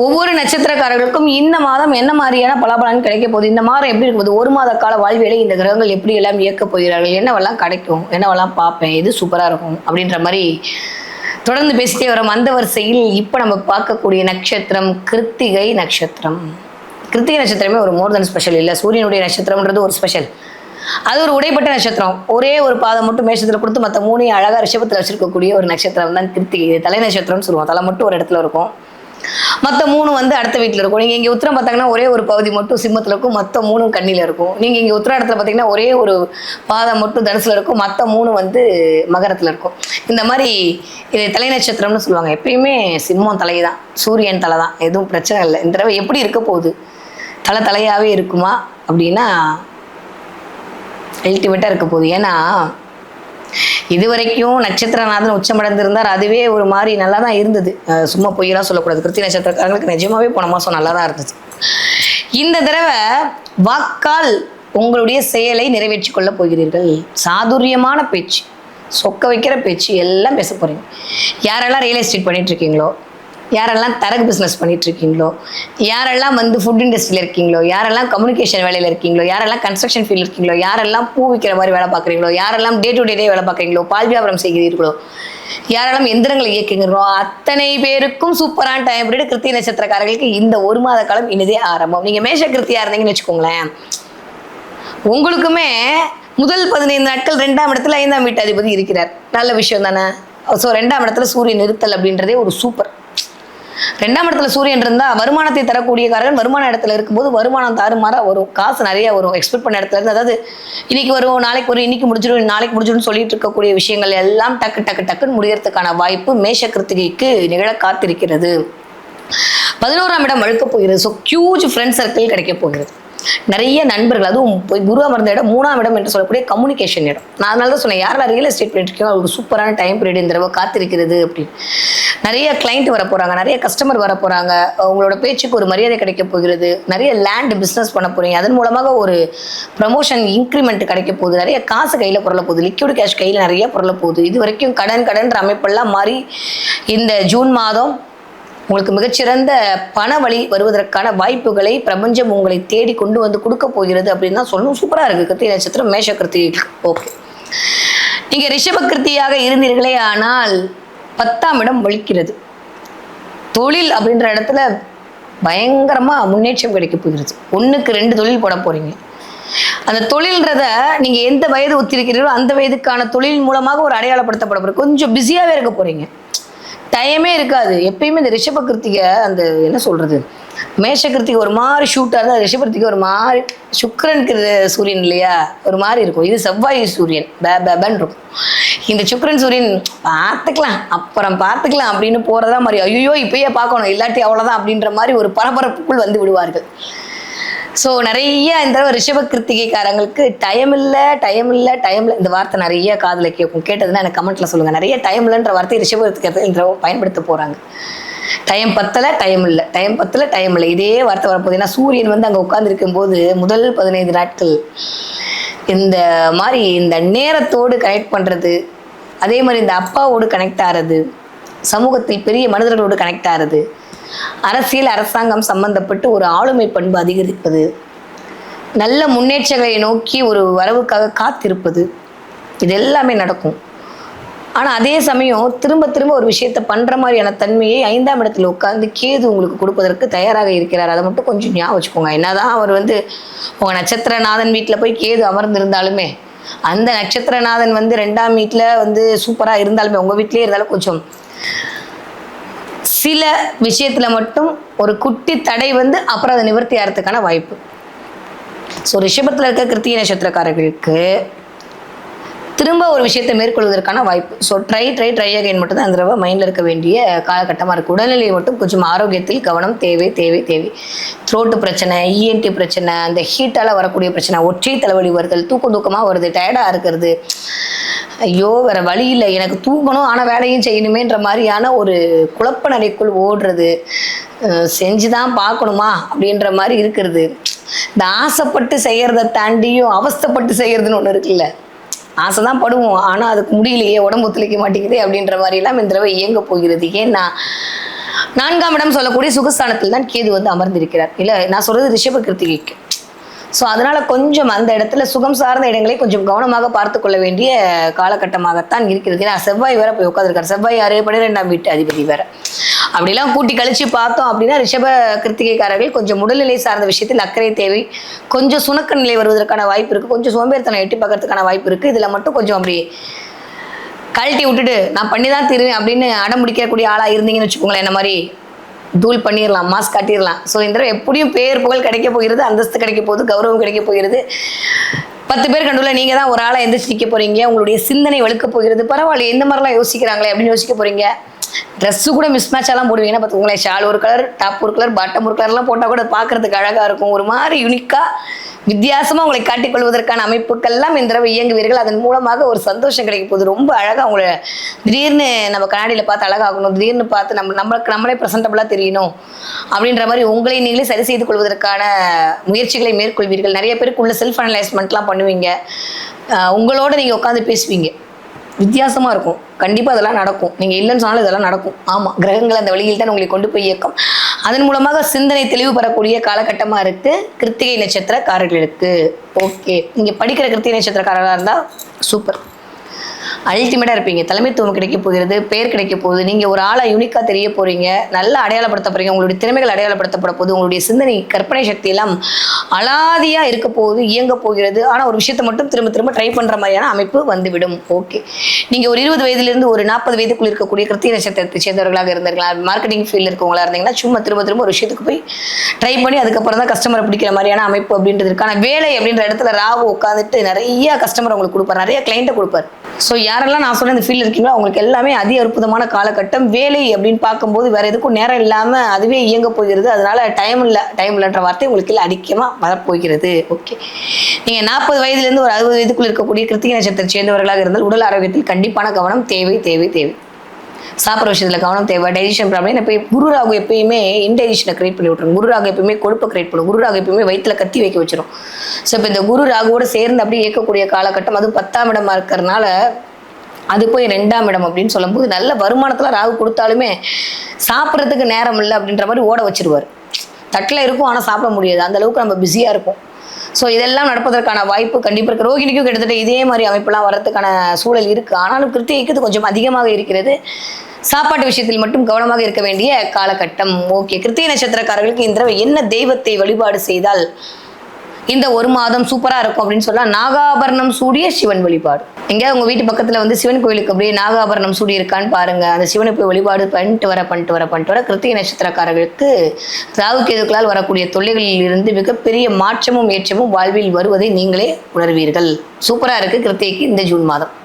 ஒவ்வொரு நட்சத்திரக்காரர்களுக்கும் இந்த மாதம் என்ன மாதிரியான பலாபலன் கிடைக்க போகுது? இந்த மாதம் எப்படி இருக்கும் ஒரு மாத கால வாழ்வியலை இந்த கிரகங்கள் எப்படி எல்லாம் இயக்க போகிறார்கள்? என்னவெல்லாம் கிடைக்கும்? என்னவெல்லாம் பார்ப்பேன்? எது சூப்பராக இருக்கும்? அப்படின்ற மாதிரி தொடர்ந்து பேசிட்டே வரோம். அந்த வரிசையில் இப்போ நம்ம பார்க்கக்கூடிய நட்சத்திரம் கிருத்திகை நட்சத்திரம். கிருத்திகை நட்சத்திரமே ஒரு மோர் தன் ஸ்பெஷல் இல்லை. சூரியனுடைய நட்சத்திரம்ன்றது ஒரு ஸ்பெஷல் அது ஒரு உடைப்பட்ட நட்சத்திரம். ஒரே ஒரு பாதம் மட்டும் மேஷத்தில் கொடுத்து மற்ற மூணையும் அழகாக ரிஷபத்தில் வச்சிருக்கக்கூடிய ஒரு நட்சத்திரம் தான் கிருத்திகை. இது தலை நட்சத்திரம்னு சொல்லுவோம். தலை மட்டும் ஒரு இடத்துல இருக்கும். மற்ற மூணு வந்து அடுத்த வீட்டில் இருக்கும். நீங்கள் இங்கே உத்தரம் பார்த்தாங்கன்னா ஒரே ஒரு பகுதி மட்டும் சிம்மத்தில் இருக்கும். மற்ற மூணும் கண்ணியில் இருக்கும். நீங்கள் இங்கே உத்தராடத்தில் பார்த்தீங்கன்னா ஒரே ஒரு பாதம் மட்டும் தனுசில் இருக்கும். மற்ற மூணு வந்து மகரத்தில் இருக்கும். இந்த மாதிரி இது தலை நட்சத்திரம்னு சொல்லுவாங்க. எப்பயுமே சிம்மம் தலை தான் சூரியன் தலை தான் எதுவும் பிரச்சனை இல்லை. இந்த தடவை எப்படி இருக்க போகுது? தலை தலையாகவே இருக்குமா? அப்படின்னா அல்டிமேட்டாக இருக்க போகுது. ஏன்னா இது வரைக்கும் நட்சத்திரநாதன் உச்சமடைந்திருந்தார். அதுவே ஒரு மாதிரி நல்லா தான் இருந்தது சும்மா பொய்யெல்லாம் சொல்லக்கூடாது. கிருத்தி நட்சத்திரக்காரங்களுக்கு நிஜமாவே போன மாதம் நல்லா தான் இருந்தது. இந்த தடவை வாக்கால் உங்களுடைய செயலை நிறைவேற்றிக் கொள்ளப் போகிறீர்கள். சாதுரியமான பேச்சு சொக்க வைக்கிற பேச்சு எல்லாம் பேச போகிறீங்க யாரெல்லாம் ரியல் எஸ்டேட் பண்ணிட்டு இருக்கீங்களோ யாரெல்லாம் தரகு பிஸ்னஸ் பண்ணிட்டு இருக்கீங்களோ யாரெல்லாம் வந்து ஃபுட் இண்டஸ்ட்ரியில் இருக்கீங்களோ யாரெல்லாம் கம்யூனிகேஷன் வேலையில் இருக்கீங்களோ யாரெல்லாம் கன்ஸ்ட்ரக்ஷன் ஃபீல்ட் இருக்கீங்களோ யாரெல்லாம் பூ விற்கிற மாதிரி வேலை பார்க்குறீங்களோ யாரெல்லாம் டே டு டே டே வேலை பார்க்குறீங்களோ பால் வியாபாரம் செய்கிறீர்களோ யாரெல்லாம் எந்திரங்களை இயக்குகிறோ அத்தனை பேருக்கும் சூப்பரான டைம் பீரியட் கிருத்திய நட்சத்திரக்காரர்களுக்கு இந்த ஒரு மாத காலம் இனிதே ஆரம்பம். நீங்கள் மேஷ கிருத்தியாக இருந்தீங்கன்னு வச்சுக்கோங்களேன். உங்களுக்குமே முதல் பதினைந்து நாட்கள் ரெண்டாம் இடத்துல ஐந்தாம் வீட்டு அதிபதி இருக்கிறார். நல்ல விஷயம் தானே? ஸோ ரெண்டாம் இடத்துல சூரியன் நிறுத்தல் அப்படின்றதே ஒரு சூப்பர் ரெண்டாம் இடத்துல சூரியன் இருந்தால் வருமானத்தை தரக்கூடிய காரகன் வருமான இடத்துல இருக்கும்போது வருமானம் தாறுமாறா வரும். காசு நிறைய வரும். எக்ஸ்பெக்ட் பண்ண இடத்துல இருந்து அதாவது இன்னைக்கு வரும் நாளைக்கு வரும் இன்னைக்கு முடிஞ்சிடும் நாளைக்கு முடிஞ்சிடும் சொல்லிட்டு இருக்கக்கூடிய விஷயங்கள் எல்லாம் டக்கு டக்கு டக்குன்னு முடியறதுக்கான வாய்ப்பு மேஷ கிருத்திகைக்கு நிகழ காத்திருக்கிறது. பதினோராம் இடம் வழுக்க போகிறது. ஸோ ஹியூஜ் ஃப்ரெண்ட் சர்க்கிள் கிடைக்க போகிறது. நிறைய நண்பர்கள் அதுவும் போய் குரு அமர்ந்த இடம் மூணாம் இடம் என்று சொல்லக்கூடிய கம்யூனிகேஷன் இடம். நான் அதனால தான் சொன்னேன் யாரெல்லாம் ரியல் எஸ்டேட் பண்ணிட்டு இருக்கீங்களோ அவங்களுக்கு சூப்பரான டைம் பீரியட் இந்த தடவை காத்திருக்கிறது அப்படின்னு. நிறைய கிளைண்ட் வர போகிறாங்க நிறைய கஸ்டமர் வர போகிறாங்க உங்களோட பேச்சுக்கு ஒரு மரியாதை கிடைக்க போகிறது. நிறைய லேண்ட் பிஸ்னஸ் பண்ண போகிறீங்க அதன் மூலமாக ஒரு ப்ரமோஷன் இன்க்ரிமெண்ட் கிடைக்க போகுது. நிறைய காசு கையில் புரள போகுது. லிக்விட் கேஷ் கையில் நிறைய புரள போகுது. இது வரைக்கும் கடன் கடன்ற அமைப்பெல்லாம் மாறி இந்த ஜூன் மாதம் உங்களுக்கு மிகச்சிறந்த பண வழி வருவதற்கான வாய்ப்புகளை பிரபஞ்சம் உங்களை தேடி கொண்டு வந்து கொடுக்க போகிறது அப்படின்னு தான் சொல்லணும். சூப்பராக இருக்குது கிருத்திகை நட்சத்திரம் மேஷ கிருத்திகை ஓகே. நீங்கள் ரிஷப கிருத்தியாக இருந்தீர்களே ஆனால் பத்தாம் இடம் வலிக்கிறது. தொழில் அப்படின்ற இடத்துல பயங்கரமாக முன்னேற்றம் கிடைக்க போகிறது. ஒன்றுக்கு ரெண்டு தொழில் போட போகிறீங்க அந்த தொழில்ன்றத நீங்கள் எந்த வயது ஒத்திருக்கிறீர்களோ அந்த வயதுக்கான தொழில் மூலமாக ஒரு அடையாளப்படுத்தப்பட போகிற கொஞ்சம் பிஸியாகவே இருக்க போகிறீங்க டைமே இருக்காது. எப்பயுமே இந்த ரிஷப கிருத்திகை அந்த என்ன சொல்றது? மேஷ கிருத்திகை ஒரு மாதிரி ஷூட்டாக இருந்தால் ரிஷப ஒரு மாதிரி சுக்கரனுக்கு சூரியன் இல்லையா? ஒரு மாதிரி இருக்கும். இது செவ்வாய் சூரியன். பே பேபன் இருக்கும். இந்த சுக்கரன் சூரியன் பார்த்துக்கலாம். அப்புறம் பார்த்துக்கலாம் அப்படின்னு போகிறதா மாதிரி ஐயோ இப்பயே பார்க்கணும். இல்லாட்டி அவ்வளோதான் அப்படின்ற மாதிரி ஒரு பரபரப்புக்குள் வந்து விடுவார்கள். ஸோ நிறைய இந்த தடவை ரிஷப கிருத்திகைக்காரங்களுக்கு டைம் இல்லை டைம் இல்லை டைம் இல்லை. இந்த வார்த்தை நிறைய காதில் கேட்கும். கேட்டதுன்னா எனக்கு கமெண்ட்ல சொல்லுங்கள் நிறைய டைம் இல்லைன்ற வார்த்தை ரிஷப கிருத்திகத்தை இந்த பயன்படுத்த போகிறாங்க டைம் பத்தலை டைம் இல்லை. டைம் பத்தலை டைம் இல்லை. இதே வார்த்தை வரப்போகுது. ஏன்னா சூரியன் வந்து அங்கே உட்காந்துருக்கும் போது முதல் பதினைந்து நாட்கள் இந்த மாதிரி இந்த நேரத்தோடு கனெக்ட் பண்ணுறது அதே மாதிரி இந்த அப்பாவோடு கனெக்ட் ஆகிறது சமூகத்தில் பெரிய மனிதர்களோடு கனெக்ட் ஆகிறது அரசியல் அரசாங்கம் சம்பந்தப்பட்டு ஒரு ஆளுமை பண்பு அதிகரிப்பது நல்ல முன்னேற்றங்களை நோக்கி ஒரு வரவுக்காக காத்திருப்பது இது எல்லாமே நடக்கும். ஆனால் அதே சமயம் திரும்ப திரும்ப ஒரு விஷயத்த பண்ணுற மாதிரியான தன்மையை ஐந்தாம் இடத்துல உட்காந்து கேது உங்களுக்கு கொடுப்பதற்கு தயாராக இருக்கிறார். அதை மட்டும் கொஞ்சம் ஞாபகம் வச்சுக்கோங்க. என்னதான் அவர் வந்து உங்கள் நட்சத்திரநாதன் வீட்டில் போய் கேது அமர்ந்திருந்தாலுமே அந்த நட்சத்திரநாதன் வந்து ரெண்டாம் வீட்டில் வந்து சூப்பராக இருந்தாலுமே உங்கள் வீட்டிலே இருந்தாலும் கொஞ்சம் சில விஷயத்தில் மட்டும் ஒரு குட்டி தடை வந்து அப்புறம் அதை நிவர்த்தி ஆகிறதுக்கான வாய்ப்பு. ஸோ ரிஷபத்தில் இருக்க கிருத்திய நட்சத்திரக்காரர்களுக்கு திரும்ப ஒரு விஷயத்தை மேற்கொள்வதற்கான வாய்ப்பு. So try try try again மட்டும் தான் அந்த தடவை மைண்டில் இருக்க வேண்டிய காலகட்டமாக இருக்குது உடல்நிலை மட்டும் கொஞ்சம் ஆரோக்கியத்தில் கவனம் தேவை தேவை தேவை. த்ரோட்டு பிரச்சனை இஎன்டி பிரச்சனை அந்த ஹீட்டால் வரக்கூடிய பிரச்சனை ஒற்றை தலைவலி வருதல் தூக்கம் தூக்கமாக வருது டயர்டாக இருக்கிறது. ஐயோ வேற வழி இல்லை. எனக்கு தூங்கணும் ஆனால் வேலையும் செய்யணுமேன்ற மாதிரியான ஒரு குழப்ப நடைக்குள் ஓடுறது செஞ்சுதான் பார்க்கணுமா? அப்படின்ற மாதிரி இருக்கிறது. இந்த ஆசைப்பட்டு செய்யறத தாண்டியும் அவஸ்தப்பட்டு செய்யறதுன்னு ஒன்று இருக்குல்ல. ஆசை தான் படுவோம் ஆனால் அதுக்கு முடியலையே உடம்பு ஒத்துழைக்க மாட்டேங்குது அப்படின்ற மாதிரிலாம் இந்த தடவை இயங்க போகிறது. ஏன்னா நான்காம் இடம் சொல்லக்கூடிய சுகஸ்தானத்தில் தான் கேது வந்து அமர்ந்திருக்கிறார். இல்லை நான் சொல்றது ரிஷப கிருத்திகைக்கு. ஸோ அதனால கொஞ்சம் அந்த இடத்துல சுகம் சார்ந்த இடங்களை கொஞ்சம் கவனமாக பார்த்து கொள்ள வேண்டிய காலகட்டமாகத்தான் இருக்கிறது. ஏன்னா செவ்வாய் வேற போய் உட்காந்துருக்காரு செவ்வாய் யாரு பன்னிரெண்டாம் வீட்டு அதிபதி வேற. அப்படிலாம் கூட்டி கழிச்சு பார்த்தோம் அப்படின்னா ரிஷப கிருத்திகைக்காரர்கள் கொஞ்சம் உடல்நிலை சார்ந்த விஷயத்தில் அக்கறை தேவை. கொஞ்சம் சுணக்க நிலை வருவதற்கான வாய்ப்பு இருக்கு. கொஞ்சம் சோம்பேறித்தனம் எட்டி பார்க்கறதுக்கான வாய்ப்பு இருக்கு. இதுல மட்டும் கொஞ்சம் அப்படி கழட்டி விட்டுட்டு நான் பண்ணி தான் தீருவேன் அப்படின்னு அடம் பிடிக்கக்கூடிய ஆளா இருந்தீங்கன்னு வச்சுக்கோங்களேன் என்ன மாதிரி தூள் பண்ணிடலாம் மாஸ்க் காட்டிடலாம் ஸோ இந்த தடவை எப்படியும் பேர் புகழ் கிடைக்க போகிறது அந்தஸ்து கிடைக்க போகுது கௌரவம் கிடைக்க போகிறது. பத்து பேர் கண்டுள்ள நீங்கள் தான் ஒரு ஆளை எந்திரிச்சு நிற்க போகிறீங்க உங்களுடைய சிந்தனை வலுக்க போகிறது. பரவாயில்ல எந்த மாதிரிலாம் யோசிக்கிறாங்களே அப்படின்னு யோசிக்க போகிறீங்க ட்ரெஸ்ஸு கூட மிஸ் மேட்சாலாம் போடுவீங்கன்னா பார்த்துக்கோங்களேன் ஷால் ஒரு கலர் டாப் ஒரு கலர் பாட்டம் ஒரு கலர்லாம் போட்டால் கூட பார்க்கறதுக்கு அழகாக இருக்கும். ஒரு மாதிரி யுனிக்காக வித்தியாசமாக உங்களை காட்டிக்கொள்வதற்கான அமைப்புக்கெல்லாம் இந்த தடவை இயங்குவீர்கள். அதன் மூலமாக ஒரு சந்தோஷம் கிடைக்கும் போகுது. ரொம்ப அழகாக உங்களை திடீர்னு நம்ம கண்ணாடியில் பார்த்து அழகாகணும் திடீர்னு பார்த்து நம்ம நம்மளுக்கு நம்மளே ப்ரெசன்டபுளாக தெரியணும். அப்படின்ற மாதிரி உங்களை நீங்களே சரி செய்து கொள்வதற்கான முயற்சிகளை மேற்கொள்வீர்கள். நிறைய பேருக்கு உள்ள செல்ஃப் அனலைஸ்மெண்ட்லாம் பண்ணுவீங்க. உங்களோட நீங்கள் உட்காந்து பேசுவீங்க. வித்தியாசமாக இருக்கும். கண்டிப்பாக அதெல்லாம் நடக்கும். நீங்கள் இல்லைன்னு சொன்னாலும் இதெல்லாம் நடக்கும். ஆமாம் கிரகங்கள் அந்த வழியில் தான் உங்களை கொண்டு போய் இயக்கம். அதன் மூலமாக சிந்தனை தெளிவு பெறக்கூடிய காலகட்டமாக இருக்குது கிருத்திகை நட்சத்திரக்காரர்களுக்கு ஓகே நீங்கள் படிக்கிற கிருத்திகை நட்சத்திரக்காரராக இருந்தால் சூப்பர் அல்டிமேட்டாக இருப்பீங்க. தலைமைத்துவம் கிடைக்க போகிறது பேர் கிடைக்க போகுது. நீங்கள் ஒரு ஆளாக யூனிக்காக தெரிய போகிறீங்க நல்லா அடையாளப்படுத்த போகிறீங்க உங்களுடைய திறமைகள் அடையாளப்படுத்தப்பட போகுது உங்களுடைய சிந்தனை கற்பனை சக்தி எல்லாம் அலாதியாக இருக்க போகுது இயங்க போகிறது. ஆனால் ஒரு விஷயத்தை மட்டும் திரும்ப திரும்ப ட்ரை பண்ணுற மாதிரியான அமைப்பு வந்துவிடும். ஓகே நீங்கள் ஒரு இருபது வயதுலேருந்து ஒரு நாற்பது வயதுக்குள் இருக்கக்கூடிய கிருத்திய நட்சத்திரத்தை சேர்ந்தவர்களாக இருந்திருக்கலாம். மார்க்கெட்டிங் ஃபீல்டில் இருக்கவங்களா இருந்தீங்கன்னா சும்மா திரும்ப திரும்ப ஒரு விஷயத்துக்கு போய் ட்ரை பண்ணி அதுக்கப்புறம் தான் கஸ்டமரை பிடிக்கிற மாதிரியான அமைப்பு அப்படின்றது இருக்கான வேலை அப்படின்ற இடத்துல ராவு உட்காந்துட்டு நிறைய கஸ்டமர் உங்களுக்கு கொடுப்பார். நிறைய கிளைண்ட்டை கொடுப்பார். ஸோ யாரெல்லாம் நான் சொன்ன இந்த ஃபீல்ட் இருக்கீங்களோ அவங்களுக்கு எல்லாமே அதி அற்புதமான காலகட்டம். வேலை அப்படின்னு பார்க்கும்போது வேற எதுக்கும் நேரம் இல்லாமல் அதுவே இயங்க போகிறது. அதனால டைம் இல்லை டைம் இல்லைன்ற வார்த்தை உங்களுக்கு இல்லை அதிகமாக வரப்போகிறது. ஓகே நீங்கள் நாற்பது வயதுலேருந்து ஒரு அறுபது வயதுக்குள் இருக்கக்கூடிய கிருத்திகை நட்சத்திரம் சேர்ந்தவர்களாக இருந்தால் உடல் ஆரோக்கியத்தில் கண்டிப்பான கவனம் தேவை தேவை தேவை. சாப்பிட்ற விஷயத்தில் கவனம் தேவை. டைஜஷன் ப்ராப்ளம் இப்போ குரு ராகு எப்பயுமே இன்டைஜஷனை கிரியேட் பண்ணி விட்டுரும். குரு ராகு எப்பயுமே கொழுப்பை கிரியேட் பண்ணும். குரு ராகு எப்பயுமே வயிற்றில் கத்தி வைக்க வச்சிடும் ஸோ இப்போ இந்த குரு ராகுவோட சேர்ந்து அப்படியே இயக்கக்கூடிய காலகட்டம் அது பத்தாம் இடமா இருக்கிறதுனால அது போய் ரெண்டாம் இடம் அப்படின்னு சொல்லும்போது நல்ல வருமானத்தில் ராகு கொடுத்தாலுமே சாப்பிட்றதுக்கு நேரம் இல்லை அப்படின்ற மாதிரி ஓட வச்சிருவார். தட்டில் இருக்கும் ஆனால் சாப்பிட முடியாது. அந்த அளவுக்கு நம்ம பிஸியாக இருக்கும் ஸோ இதெல்லாம் நடப்பதற்கான வாய்ப்பு கண்டிப்பாக இருக்கு. ரோகிணிக்கும் கிட்டத்தட்ட இதே மாதிரி அமைப்பெல்லாம் வரதுக்கான சூழல் இருக்குது ஆனாலும் கிருத்திகைக்கு கொஞ்சம் அதிகமாக இருக்கிறது. சாப்பாட்டு விஷயத்தில் மட்டும் கவனமாக இருக்க வேண்டிய காலகட்டம். ஓகே கிருத்திகை நட்சத்திரக்காரர்களுக்கு இந்த என்ன தெய்வத்தை வழிபாடு செய்தால் இந்த ஒரு மாதம் சூப்பரா இருக்கும் அப்படின்னு சொன்னால் நாகாபரணம் சூடிய சிவன் வழிபாடு. எங்கேயாவது உங்க வீட்டு பக்கத்துல வந்து சிவன் கோயிலுக்கு அப்படியே நாகாபரணம் சூடி இருக்கான்னு பாருங்க. அந்த சிவனை போய் வழிபாடு பண்ணிட்டு வர பண்ணிட்டு வர பண்ணிட்டு வர கிருத்திகை நட்சத்திரக்காரர்களுக்கு ராகு கேதுக்களால் வரக்கூடிய தொல்லைகளில் இருந்து மிகப்பெரிய மாற்றமும் ஏற்றமும் வாழ்வில் வருவதை நீங்களே உணர்வீர்கள். சூப்பரா இருக்கு கிருத்திகைக்கு இந்த ஜூன் மாதம்.